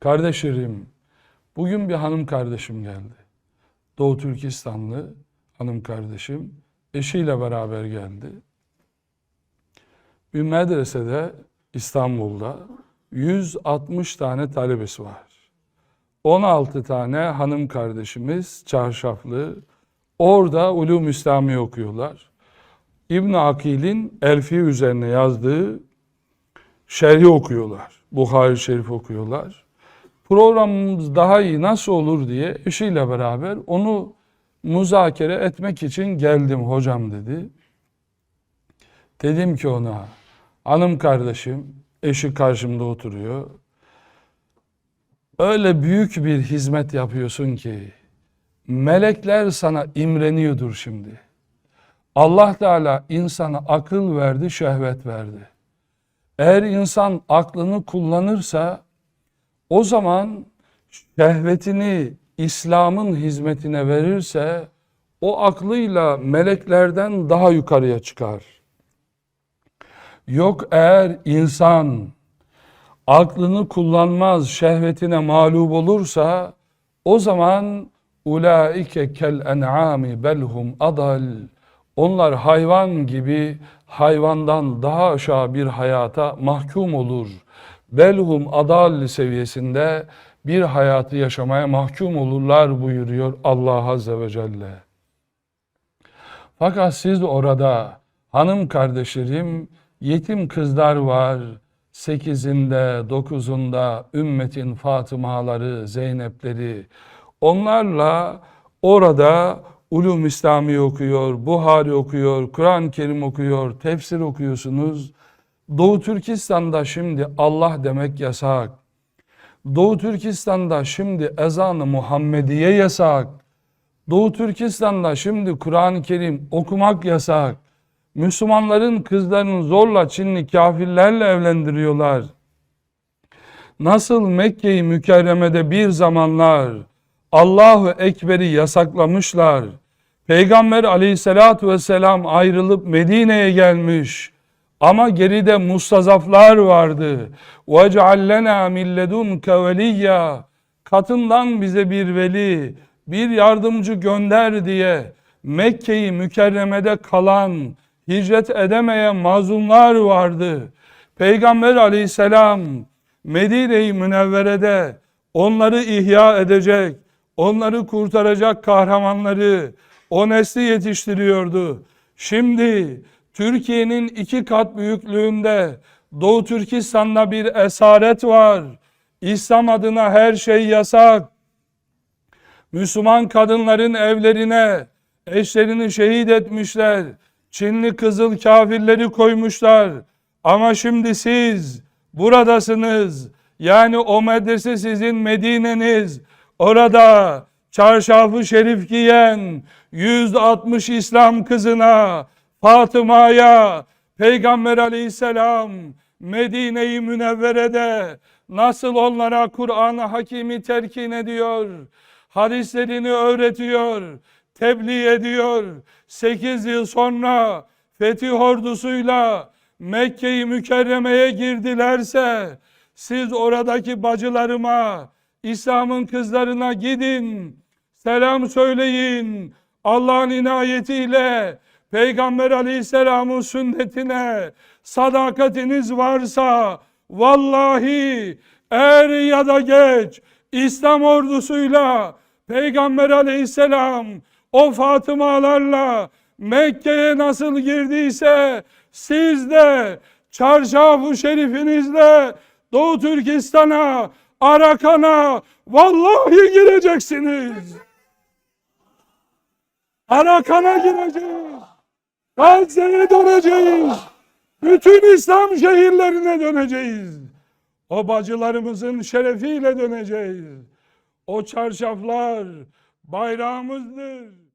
Kardeşlerim, bugün bir hanım kardeşim geldi. Doğu Türkistanlı hanım kardeşim eşiyle beraber geldi. Bir medresede İstanbul'da 160 tane talebesi var. 16 tane hanım kardeşimiz çarşaflı orada ulum İslami okuyorlar. İbn Akil'in Elfi üzerine yazdığı şerhi okuyorlar. Buhari Şerif okuyorlar. Programımız daha iyi nasıl olur diye eşiyle beraber onu muzakere etmek için geldim hocam dedi. Dedim ki ona hanım kardeşim eşi karşımda oturuyor. Öyle büyük bir hizmet yapıyorsun ki melekler sana imreniyordur şimdi. Allah Teala insana akıl verdi, şehvet verdi. Eğer insan aklını kullanırsa o zaman şehvetini İslam'ın hizmetine verirse o aklıyla meleklerden daha yukarıya çıkar. Yok eğer insan aklını kullanmaz, şehvetine mağlup olursa o zaman ulaike kel en'ami belhum adal onlar hayvan gibi hayvandan daha aşağı bir hayata mahkum olur. Belhum adal seviyesinde bir hayatı yaşamaya mahkum olurlar buyuruyor Allah Azze ve Celle. Fakat siz orada hanım kardeşlerim yetim kızlar var. Sekizinde, dokuzunda ümmetin Fatımaları, Zeynepleri. Onlarla orada ulum İslami okuyor, Buhari okuyor, Kur'an-ı Kerim okuyor, tefsir okuyorsunuz. Doğu Türkistan'da şimdi Allah demek yasak. Doğu Türkistan'da şimdi ezanı Muhammediye yasak. Doğu Türkistan'da şimdi Kur'an-ı Kerim okumak yasak. Müslümanların kızlarını zorla Çinli kafirlerle evlendiriyorlar. Nasıl Mekke-i Mükerreme'de bir zamanlar Allahu Ekber'i yasaklamışlar. Peygamber aleyhissalatu vesselam ayrılıp Medine'ye gelmiş. Ama geride mustazaflar vardı. وَجْعَلْ لَنَا مِنْ لَدُنْكَ وَلِيًّا Katından bize bir veli, bir yardımcı gönder diye Mekke'yi mükerremede kalan, hicret edemeyen mazlumlar vardı. Peygamber aleyhisselam Medine-i Münevvere'de onları ihya edecek, onları kurtaracak kahramanları o nesli yetiştiriyordu. Şimdi Türkiye'nin iki kat büyüklüğünde Doğu Türkistan'da bir esaret var. İslam adına her şey yasak. Müslüman kadınların evlerine eşlerini şehit etmişler. Çinli kızıl kafirleri koymuşlar. Ama şimdi siz buradasınız. Yani o medrese sizin Medine'niz. Orada çarşafı şerif giyen 160 İslam kızına, Fatıma'ya, Peygamber aleyhisselam Medine-i Münevvere'de nasıl onlara Kur'an-ı Hakimi terkin ediyor, hadislerini öğretiyor, tebliğ ediyor. 8 yıl sonra Fetih ordusuyla Mekke-i Mükerreme'ye girdilerse siz oradaki bacılarıma, İslam'ın kızlarına gidin, selam söyleyin. Allah'ın inayetiyle Peygamber Aleyhisselam'ın sünnetine sadakatiniz varsa vallahi er ya da geç İslam ordusuyla Peygamber Aleyhisselam o Fatımalarla Mekke'ye nasıl girdiyse siz de çarşafı şerifinizle Doğu Türkistan'a, Arakan'a vallahi gireceksiniz. Arakan'a gireceğiz. Gazze'ye döneceğiz. Bütün İslam şehirlerine döneceğiz. O bacılarımızın şerefiyle döneceğiz. O çarşaflar bayrağımızdır.